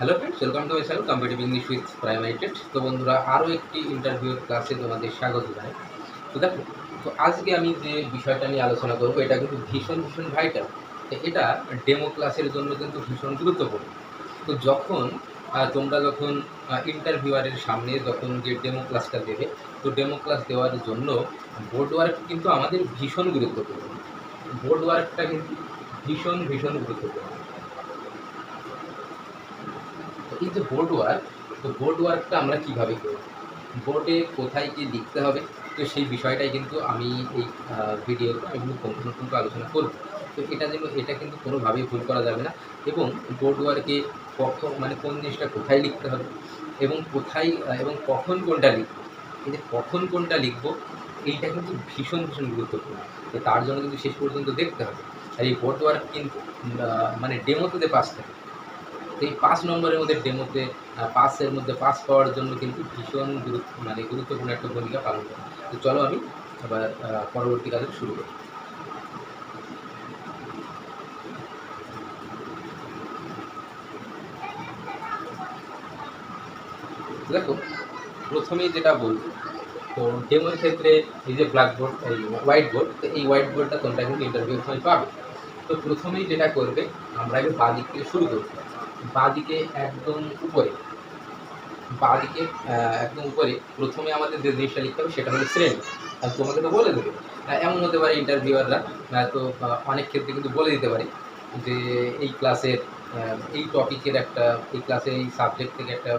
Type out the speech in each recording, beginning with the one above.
Hello friends welcome to my channel competitive English with primary test তো বন্ধুরা আরও একটি ইন্টারভিউর ক্লাসে তোমাদের স্বাগত জানাই। তো দেখো, তো আজকে আমি যে বিষয়টা নিয়ে আলোচনা করব, এটা কিন্তু ভীষণ ভীষণ ভাইটাল এটা ডেমো ক্লাসের জন্য কিন্তু ভীষণ গুরুত্বপূর্ণ। তো যখন তোমরা যখন ইন্টারভিউয়ারের সামনে যখন যে ডেমো ক্লাসটা দেবে, তো ডেমো ক্লাস দেওয়ার জন্য বোর্ড ওয়ার্ক কিন্তু আমাদের ভীষণ গুরুত্বপূর্ণ। বোর্ড ওয়ার্কটা কিন্তু ভীষণ ভীষণ গুরুত্বপূর্ণ তো এই যে বোর্ড ওয়ার্ক তো বোর্ড ওয়ার্কটা আমরা কীভাবে করব? বোর্ডে কোথায় কি লিখতে হবে? তো সেই বিষয়টাই কিন্তু আমি এই ভিডিওতে আমি কিন্তু সম্পূর্ণ আলোচনা করব। তো এটা যেন, এটা কিন্তু কোনোভাবেই ভুল করা যাবে না এবং বোর্ড ওয়ার্কে কখন মানে কোন জিনিসটা কোথায় লিখতে হবে এবং কোথায় এবং কখন কোনটা লিখব? এই যে কখন কোনটা লিখব, এইটা কিন্তু ভীষণ ভীষণ গুরুত্বপূর্ণ। তো তার জন্য কিন্তু শেষ পর্যন্ত দেখতে হবে। আর এই বোর্ড ওয়ার্ক কিন্তু মানে ডেমোতে পাস থাকে তো এই পাঁচ নম্বরের মধ্যে ডেমোতে পাসের মধ্যে পাস পাওয়ার জন্য কিন্তু ভীষণ গুরুত্ব মানে গুরুত্বপূর্ণ একটা ভূমিকা পালন করে। তো চলো আমি আবার পরবর্তী কাজে শুরু করি। দেখো, প্রথমেই যেটা বলব, তো ডেমোর ক্ষেত্রে এই যে ব্ল্যাকবোর্ড এই হোয়াইট বোর্ড তো এই হোয়াইট বোর্ডটা তোমরা কিন্তু ইন্টারভিউ সময় পাবে। তো প্রথমেই যেটা করবে, আমরা আগে বাঁ দিক থেকে শুরু করব। বাঁ দিকে একদম উপরে। বাঁদিকে একদম উপরে প্রথমে আমাদের যে জিনিসটা লিখতে হবে সেটা হলো শ্রেণি। আর তোমাকে তো বলে দেবে। এমন হতে পারে ইন্টারভিউয়াররা তো অনেক ক্ষেত্রে কিন্তু বলে দিতে পারে যে এই ক্লাসের এই টপিকের একটা, এই ক্লাসের এই সাবজেক্ট থেকে একটা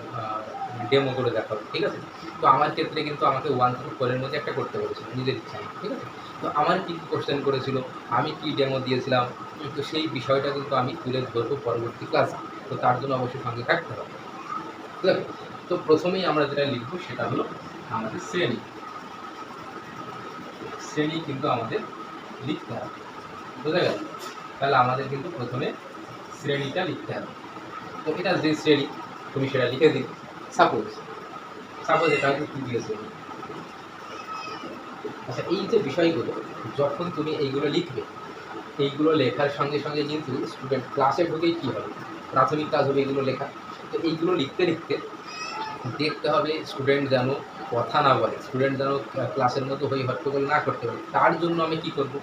ডেমো করে দেখাবো, ঠিক আছে? তো আমার ক্ষেত্রে কিন্তু আমাকে ওয়ান থেকে ফোরের মধ্যে একটা করতে বলেছিল, নিজের ইচ্ছা ঠিক আছে? তো আমার কী কী কোশ্চেন করেছিল, আমি কি ডেমো দিয়েছিলাম, তো সেই বিষয়টা কিন্তু আমি তুলে ধরবো পরবর্তী ক্লাসে তো তার জন্য অবশ্যই সঙ্গে থাকতে হবে। ঠিক তো প্রথমেই আমরা যেটা লিখব সেটা হলো আমাদের শ্রেণি। শ্রেণি কিন্তু আমাদের লিখতে হবে। বুঝা গেল? তাহলে আমাদের কিন্তু প্রথমে শ্রেণীটা লিখতে হবে। তো এটা যে শ্রেণি, তুমি সেটা লিখে দিবে সাপোজ সাপোজ এটা হচ্ছে তৃতীয় শ্রেণি। আচ্ছা এই যে বিষয়গুলো, যখন তুমি এইগুলো লিখবে, এইগুলো লেখার সঙ্গে সঙ্গে কিন্তু স্টুডেন্ট ক্লাসে ঢুকেই কী হবে? প্রাথমিক কাজ হবে এগুলো লেখা। তো এইগুলো লিখতে লিখতে দেখতে হবে স্টুডেন্ট যেন কথা না বলে। স্টুডেন্ট যেন ক্লাসের মতো হই হট্টগোল না করতে পারে। তার জন্য আমি কি করব?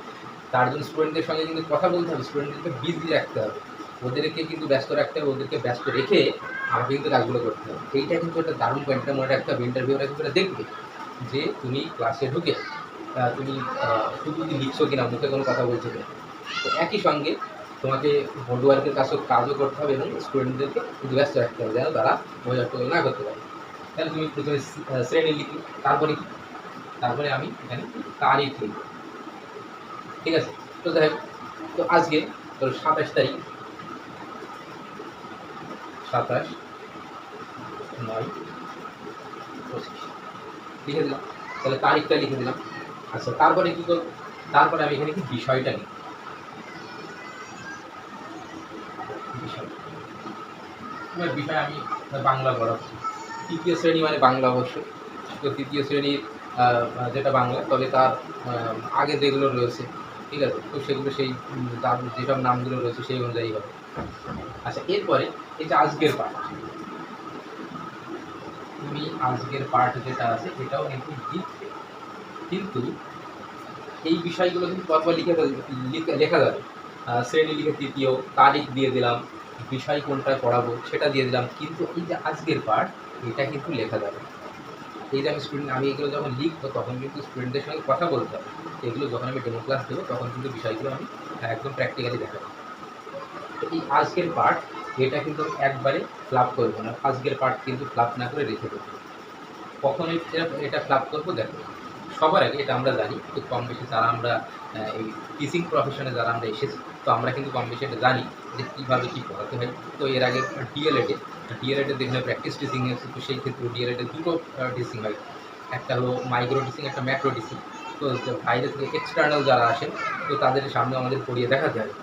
তার জন্য স্টুডেন্টদের সঙ্গে কিন্তু কথা বলতে হবে। স্টুডেন্টদেরকে বিজি রাখতে হবে। ওদেরকে কিন্তু ব্যস্ত রাখতে হবে। ওদেরকে ব্যস্ত রেখে আমাকে কিন্তু কাজগুলো করতে হবে। এইটা কিন্তু একটা দারুণ পয়েন্টটা মনে রাখতে হবে। ইন্টারভিউরা কিন্তু দেখবে যে তুমি ক্লাসে ঢুকে তুমি শুধু লিখছো কিনা, মুখে কোনো কথা বলছো কিনা। তো একই সঙ্গে তোমাকে বোর্ড ওয়ার্কের কাজও কাজও করতে হবে এবং স্টুডেন্টদেরকে ব্যস্ত রাখতে হবে, যেন তারা মজা টজা না করতে পারে। তাহলে তুমি প্রথমে শ্রে- শ্রেণি লিখি, তারপরে কি? তারপরে আমি এখানে তারিখ লিখব। ঠিক আছে? তো দেখ তো আজকে ধরো সাতাশ তারিখ। সাতাশ, নয়, পঁচিশ। লিখে দিলাম। তাহলে তারিখটা লিখে দিলাম। আচ্ছা তারপরে কি করব? তারপরে আমি এখানে কি বিষয়টা লিখব? এবার বিষয় আমি বাংলা পড়াবো তৃতীয় শ্রেণি মানে বাংলা অবশ্যই তো তৃতীয় শ্রেণির যেটা বাংলা, তবে তার আগে যেগুলো রয়েছে, ঠিক আছে? তো সেগুলো সেই তার যেসব নামগুলো রয়েছে সেই অনুযায়ী হবে। আচ্ছা এরপরে যে আজকের পাঠ। তুমি আজকের পাঠ যেটা আছে, এটাও কিন্তু লিখবে। কিন্তু এই বিষয়গুলো কিন্তু পরপর লিখে- লেখা যাবে। শ্রেণি লিখে তৃতীয়, তারিখ দিয়ে দিলাম। বিষয় কোনটা পড়াবো সেটা দিয়ে দিলাম। কিন্তু এই যে আজকের পার্ট এটা কিন্তু লেখা যাবে। এই যে আমি স্টুডেন্ট আমি এগুলো যখন লিখব, তখন কিন্তু স্টুডেন্টদের সঙ্গে কথা বলতে হবে। এগুলো যখন আমি ডেমো ক্লাস দেবো, তখন কিন্তু বিষয়গুলো আমি একদম প্র্যাকটিক্যালি দেখাবো। তো এই আজকের পার্ট এটা কিন্তু একবারে ফ্লাপ করব না। আজকের পার্ট কিন্তু ফ্লাপ না করে রেখে দেবো। কখন এটা ফ্লাপ করব, দেখো। সবার আগে এটা আমরা জানি তো কম বেশি যারা আমরা এই টিচিং প্রফেশনে যারা আমরা এসেছি, তো আমরা কিন্তু কম বেশি এটা জানি যে কীভাবে কী পড়াতে হয়। তো এর আগে ডিএলএডে ডিএলএডে দেখলে প্র্যাকটিস টিচিং আছে তো সেই ক্ষেত্রে ডিএলএডে দুটো টিচিং হয়। একটা হলো মাইক্রো টিচিং একটা ম্যাক্রো টিচিং তো বাইরে থেকে এক্সটার্নাল যারা আসেন, তো তাদের সামনে আমাদের পড়িয়ে দেখাতে হয়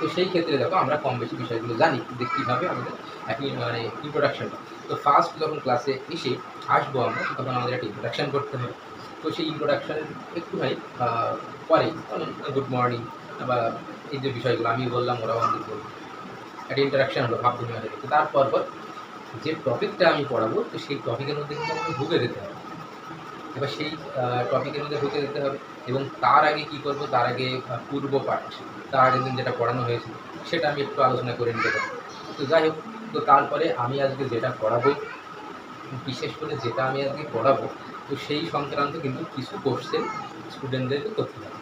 তো সেই ক্ষেত্রে দেখো আমরা কম বেশি বিষয়গুলো জানি যে কীভাবে আমাদের একই মানে ইন্ট্রোডাকশনটা তো ফার্স্ট যখন ক্লাসে এসে আসব আমরা, তখন আমাদের একটা ইন্ট্রোডাকশন করতে হবে তো সেই ইন্ট্রোডাকশনের একটুখানি পরে গুড মর্নিং বা এই যে বিষয়গুলো আমি বললাম, ওরাও আমাদের বলবে একটা ইন্টারাকশন হলো ভাব তো তারপর পর যে টপিকটা আমি পড়াবো, তো সেই টপিকের মধ্যে কিন্তু আমাকে ঢুকে দিতে হবে। এবার সেই টপিকের মধ্যে ঢুকে দিতে হবে এবং তার আগে কি করব, তার আগে পূর্ব পাঠ তার আগের দিন যেটা পড়ানো হয়েছিল সেটা আমি একটু আলোচনা করে নিতে পারি তো যাই হোক, তো তারপরে আমি আজকে যেটা পড়াবো, বিশেষ করে যেটা আমি আজকে পড়াবো তো সেই সংক্রান্ত কিন্তু কিছু কোশ্চেন স্টুডেন্টদেরকে করতে হবে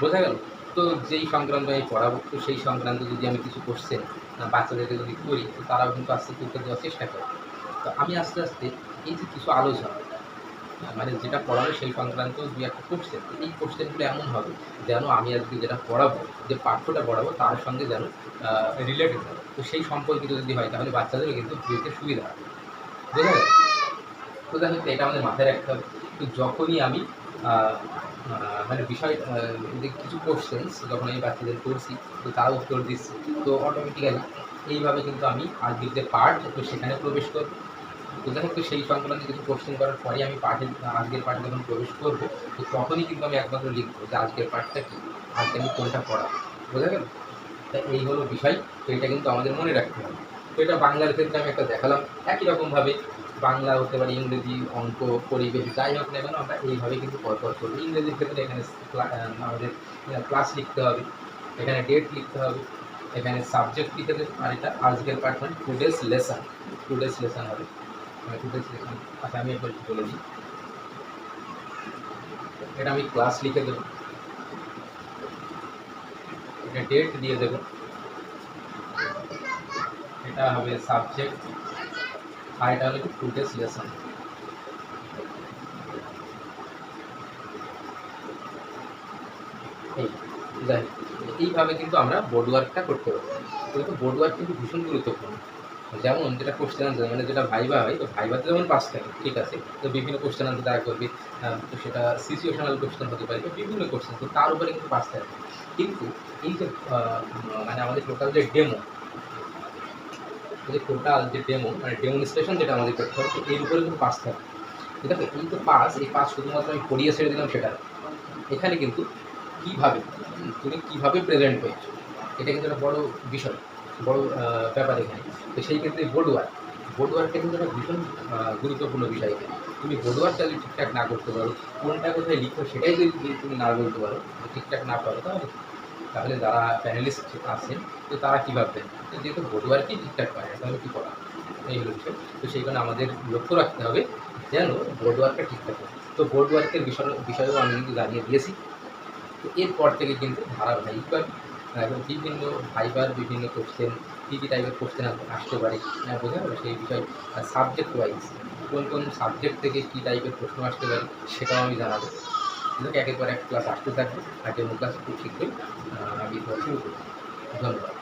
বোঝা গেল? তো যেই সংক্রান্ত আমি পড়াবো, তো সেই সংক্রান্ত যদি আমি কিছু কোশ্চেন বাচ্চাদেরকে যদি করি, তো তারাও কিন্তু আস্তে আস্তে দেওয়ার চেষ্টা করে। তো আমি আস্তে আস্তে এই যে কিছু আলোচনা মানে যেটা পড়াবে সেই সংক্রান্ত দু একটা কোশ্চেন এই কোশ্চেনগুলো এমন হবে যেন আমি আজকে যেটা পড়াবো, যে পাঠ্যটা পড়াবো, তার সঙ্গে যেন রিলেটেড হবে। তো সেই সম্পর্কিত যদি হয়, তাহলে বাচ্চাদেরও কিন্তু বুঝতে সুবিধা হবে। বোঝা গেল? তো দেখো এটা আমাদের মাথায় রাখতে হবে। তো যখনই আমি মানে বিষয় কিছু কোশ্চেন্স যখন আমি বাচ্চাদের করছি তো তার উত্তর দিচ্ছি। তো অটোমেটিক্যালি এইভাবে কিন্তু আমি আজকের যে পার্ট তো সেখানে প্রবেশ করব। তো দেখো সেই সংক্রান্ত কিছু কোশ্চেন করার পরে আমি পাঠে আজকের পাঠে যখন প্রবেশ করব, তো তখনই কিন্তু আমি একমাত্র লিখব যে আজকের পাঠটা কি, আজকে আমি কোনটা পড়াবো। বোঝা গেল? তা এই হলো বিষয়, তো এটা কিন্তু আমাদের মনে রাখতে হবে। তো এটা বাংলার ক্ষেত্রে আমি একটা দেখালাম। একই রকমভাবে বাংলা হতে পারে ইংরেজি অঙ্ক, পরিবেশ, যাই হোক না কেন, আমরা এইভাবে কিন্তু পরপর করব। ইংরেজির ক্ষেত্রে এখানে আমাদের ক্লাস লিখতে হবে, এখানে ডেট লিখতে হবে, এখানে সাবজেক্ট লিখে দেবে আর এটা আজকের মানে today's lesson today's lesson হবে। টু ডেজ লেসন আচ্ছা আমি একবার বলে দিই। এটা আমি ক্লাস লিখে দেবো। এটা ডেট দিয়ে দেবো। এটা হবে সাবজেক্ট আর এটা হলো টু ডেজ লেসন এইভাবে কিন্তু আমরা বোর্ড ওয়ার্কটা করতে পারি। কিন্তু বোর্ড ওয়ার্ক কিন্তু ভীষণ গুরুত্বপূর্ণ। যেমন যেটা কোশ্চেন আনসার মানে যেটা ভাইবা হয়, তো ভাইবাতে যেমন পাস থাকে, ঠিক আছে? তো বিভিন্ন কোশ্চেন আনসার তারা করবে তো সেটা সিচুয়েশনাল কোশ্চেন হতে পারে বিভিন্ন কোশ্চেন তো তার উপরে কিন্তু পাস থাকে। কিন্তু এই যে মানে আমাদের টোটাল যে ডেমো যে টোটাল যে ডেমো মানে ডেমনস্ট্রেশন যেটা আমাদের করতে হবে এর উপরে কিন্তু পাস থাকে। তো দেখো, এই যে পাস এই পাস শুধুমাত্র আমি পড়িয়ে ছেড়ে দিলাম সেটা এখানে কিন্তু কীভাবে, তুমি কীভাবে প্রেজেন্ট হয়েছো এটা কিন্তু একটা বড় বিষয়, বড় ব্যাপার এখানে। তো সেই ক্ষেত্রে বোর্ড ওয়ার্ক বোর্ড ওয়ার্কটা কিন্তু একটা ভীষণ গুরুত্বপূর্ণ বিষয় এখানে। তুমি বোর্ড ওয়ার্কটা যদি ঠিকঠাক না করতে পারো, কোনটা কোথায় লিখো সেটাই যদি তুমি না বলতে পারো, ঠিকঠাক না পারো, তাহলে তাহলে যারা প্যানেলিস্ট আছেন তো তারা কী ভাববেন যেহেতু ওয়ার্কই ঠিকঠাক পায় না, তাহলে কী করা? এই হলো বিষয়। তো সেই কারণে আমাদের লক্ষ্য রাখতে হবে যেন বোর্ড ওয়ার্কটা ঠিকঠাক হয়। তো বোর্ড ওয়ার্কের বিষয় বিষয়েও আমি কিন্তু জানিয়ে দিয়েছি। তো এরপর থেকে কিন্তু ধারাবাহিকভাবে এখন বিভিন্ন ভাইবার বিভিন্ন কোশ্চেন কী কী টাইপের কোশ্চেন আসতে পারে হ্যাঁ, বোঝা গেল? সেই বিষয় সাবজেক্ট ওয়াইজ কোন কোন সাবজেক্ট থেকে কী টাইপের প্রশ্ন আসতে পারে সেটাও আমি জানাব। একের পর এক ক্লাস আসতে থাকবে ডেমো ক্লাস খুব শীঘ্রই আমি ধন্যবাদ।